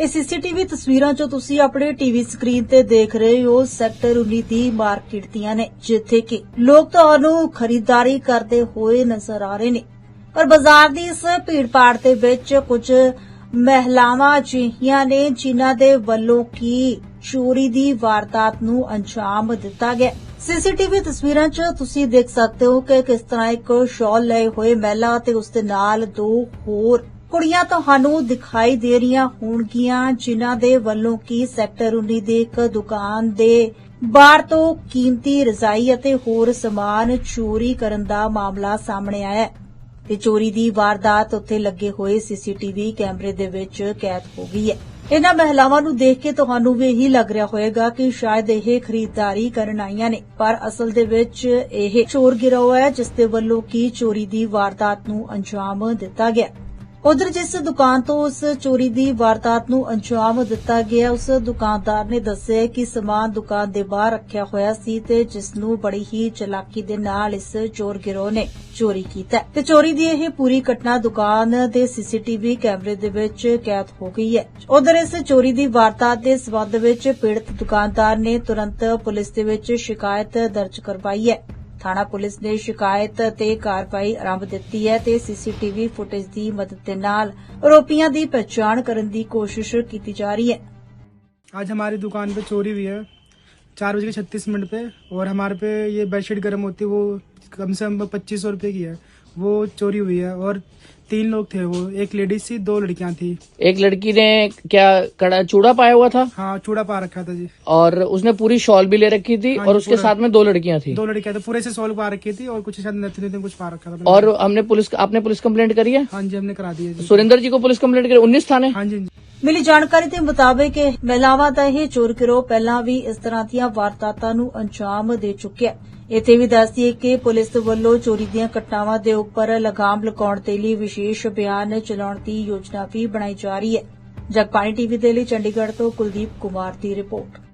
ਇਹ ਸੀਸੀਟੀਵੀ ਤਸਵੀਰਾਂ 'ਚ ਤੁਸੀਂ ਆਪਣੇ ਟੀਵੀ ਸਕਰੀਨ ਤੇ ਦੇਖ ਰਹੇ ਹੋ ਸੈਕਟਰ 19 ਦੀ ਮਾਰਕੀਟ ਦੀਆਂ ਨੇ, ਜਿੱਥੇ ਕਿ ਲੋਕ ਤੁਹਾਨੂੰ ਖਰੀਦਦਾਰੀ ਕਰਦੇ ਹੋਏ ਨਜ਼ਰ ਆ ਰਹੇ ਨੇ। ਪਰ ਬਾਜ਼ਾਰ ਦੀ ਇਸ ਭੀੜ-ਭਾੜ ਦੇ ਵਿੱਚ ਕੁਝ ਮਹਿਲਾਵਾਂ ਅਜਿਹੀਆਂ ਨੇ ਜਿਨ੍ਹਾਂ ਦੇ ਵੱਲੋਂ ਕੀ ਚੋਰੀ ਦੀ ਵਾਰਦਾਤ ਨੂੰ ਅੰਜਾਮ ਦਿੱਤਾ ਗਿਆ। ਸੀਸੀਟੀਵੀ ਤਸਵੀਰਾਂ 'ਚ ਤੁਸੀਂ ਦੇਖ ਸਕਦੇ ਹੋ ਕਿ ਕਿਸ ਤਰ੍ਹਾਂ ਇੱਕ ਸ਼ਾਲ ਲਏ ਹੋਏ ਮਹਿਲਾ ਤੇ ਉਸ ਦੇ ਨਾਲ ਦੋ ਹੋਰ ਕੁੜੀਆਂ ਤੁਹਾਨੂੰ ਦਿਖਾਈ ਦੇ ਰਹੀਆਂ ਹੋਣਗੀਆਂ, ਜਿਨ੍ਹਾਂ ਦੇ ਵੱਲੋਂ ਕੀ ਸੈਕਟਰ 19 ਦੇ ਇੱਕ ਦੁਕਾਨ ਦੇ ਬਾਹਰ ਤੋਂ ਕੀਮਤੀ ਰਜ਼ਾਈ ਅਤੇ ਹੋਰ ਸਮਾਨ ਚੋਰੀ ਕਰਨ ਦਾ ਮਾਮਲਾ ਸਾਹਮਣੇ ਆਇਆ ਹੈ। ਤੇ ਚੋਰੀ ਦੀ ਵਾਰਦਾਤ ਉੱਥੇ ਲੱਗੇ ਹੋਏ ਸੀਸੀਟੀਵੀ ਕੈਮਰੇ ਦੇ ਵਿੱਚ ਕੈਦ ਹੋ ਗਈ ਹੈ। ਇਹਨਾਂ ਮਹਿਲਾਵਾਂ ਨੂੰ ਦੇਖ ਕੇ ਤੁਹਾਨੂੰ ਵੀ ਇਹੀ ਲੱਗ ਰਿਹਾ ਹੋਵੇਗਾ ਕਿ ਸ਼ਾਇਦ ਇਹ ਖਰੀਦਦਾਰੀ ਕਰਨ ਆਈਆਂ ਨੇ। ਪਰ ਅਸਲ ਦੇ ਵਿੱਚ ਇਹ ਚੋਰ ਗਿਰੋਹ ਹੈ, ਜਿਸ ਦੇ ਵੱਲੋਂ ਕੀ ਚੋਰੀ ਦੀ ਵਾਰਦਾਤ ਨੂੰ ਅੰਜਾਮ ਦਿੱਤਾ ਗਿਆ ਉਧਰ ਜਿਸ ਦੁਕਾਨ ਤੋਂ ਉਸ ਚੋਰੀ ਦੀ ਵਾਰਦਾਤ ਨੂੰ ਅੰਜਾਮ ਦਿੱਤਾ ਗਿਆ, ਉਸ ਦੁਕਾਨਦਾਰ ਨੇ ਦੱਸਿਆ ਕਿ ਸਮਾਨ ਦੁਕਾਨ ਦੇ ਬਾਹਰ ਰੱਖਿਆ ਹੋਇਆ ਸੀ ਤੇ ਜਿਸ ਨੂੰ ਬੜੀ ਹੀ ਚਲਾਕੀ ਦੇ ਨਾਲ ਇਸ ਚੋਰ ਗਿਰੋਹ ਨੇ ਚੋਰੀ ਕੀਤਾ। ਤੇ ਚੋਰੀ ਦੀ ਇਹ ਪੂਰੀ ਘਟਨਾ ਦੁਕਾਨ ਦੇ ਸੀਸੀਟੀਵੀ ਕੈਮਰੇ ਦੇ ਵਿੱਚ ਕੈਦ ਹੋ ਗਈ ਹੈ। ਉਧਰ ਇਸ ਚੋਰੀ ਦੀ ਵਾਰਦਾਤ ਦੇ ਸਬੰਧ ਵਿੱਚ ਪੀੜਤ ਦੁਕਾਨਦਾਰ ਨੇ ਤੁਰੰਤ ਪੁਲਿਸ ਦੇ ਵਿੱਚ ਸ਼ਿਕਾਇਤ ਦਰਜ ਕਰਵਾਈ ਹੈ। ਥਾਣਾ ਪੁਲਿਸ ਨੇ ਸ਼ਿਕਾਇਤ ਤੇ ਕਾਰਵਾਈ ਆਰੰਭ ਦਿੱਤੀ ਹੈ ਤੇ ਸੀਸੀਟੀਵੀ ਫੁਟੇਜ ਦੀ ਮਦਦ ਦੇ ਨਾਲ ਆਰੋਪੀਆਂ ਦੀ ਪਛਾਣ ਕਰਨ ਦੀ ਕੋਸ਼ਿਸ਼ ਕੀਤੀ ਜਾ ਰਹੀ ਹੈ आज हमारी दुकान पे चोरी हुई है चार बज के छत्तीस मिनट पे और हमारे पे ये बेडशीट गर्म होती है वो कम से कम पच्चीस सौ रुपये की है वो चोरी हुई है और तीन लोग थे वो एक लेडीज़ थी दो लड़कियाँ थी। एक लड़की ने क्या कड़ा चूड़ा पाया हुआ था? हाँ चूड़ा पा रखा था जी। और उसने पूरी शॉल भी ले रखी थी हाँ और उसके साथ में दो लड़कियाँ थी। दो लड़कियाँ थी पूरे से शॉल पा रखी थी और कुछ शायद नथनी थी कुछ पा रखा था। और हमने पुलिस आपने पुलिस कम्प्लेट करी है? हाँ जी हमने करा दी सुरेंद्र जी को पुलिस कंप्लेंट करी? उन्नीस थाने? हाँ हाँ जी। ਮਿਲੀ ਜਾਣਕਾਰੀ ਦੇ ਮੁਤਾਬਕ ਇਹ ਮਹਿਲਾਵਾਂ ਦਾ ਇਹ ਚੋਰ ਗਿਰੋਹ ਪਹਿਲਾਂ ਵੀ ਇਸ ਤਰ੍ਹਾਂ ਦੀਆਂ ਵਾਰਦਾਤਾਂ ਨੂੰ ਅੰਜਾਮ ਦੇ ਚੁੱਕਿਆ ਹੈ। ਇੱਥੇ ਵੀ ਦੱਸਦੀਏ ਕਿ ਪੁਲਿਸ ਵੱਲੋਂ ਚੋਰੀ ਦੀਆਂ ਘਟਨਾਵਾਂ ਦੇ ਉੱਪਰ ਲਗਾਮ ਲਗਾਉਣ ਦੇ ਲਈ ਵਿਸ਼ੇਸ਼ ਅਭਿਆਨ ਚਲਾਉਣ ਦੀ ਯੋਜਨਾ ਵੀ ਬਣਾਈ ਜਾ ਰਹੀ ਹੈ। ਜਗਬਾਣੀ ਟੀਵੀ ਦੇ ਲਈ ਚੰਡੀਗੜ੍ਹ ਤੋਂ ਕੁਲਦੀਪ ਕੁਮਾਰ ਦੀ ਰਿਪੋਰਟ।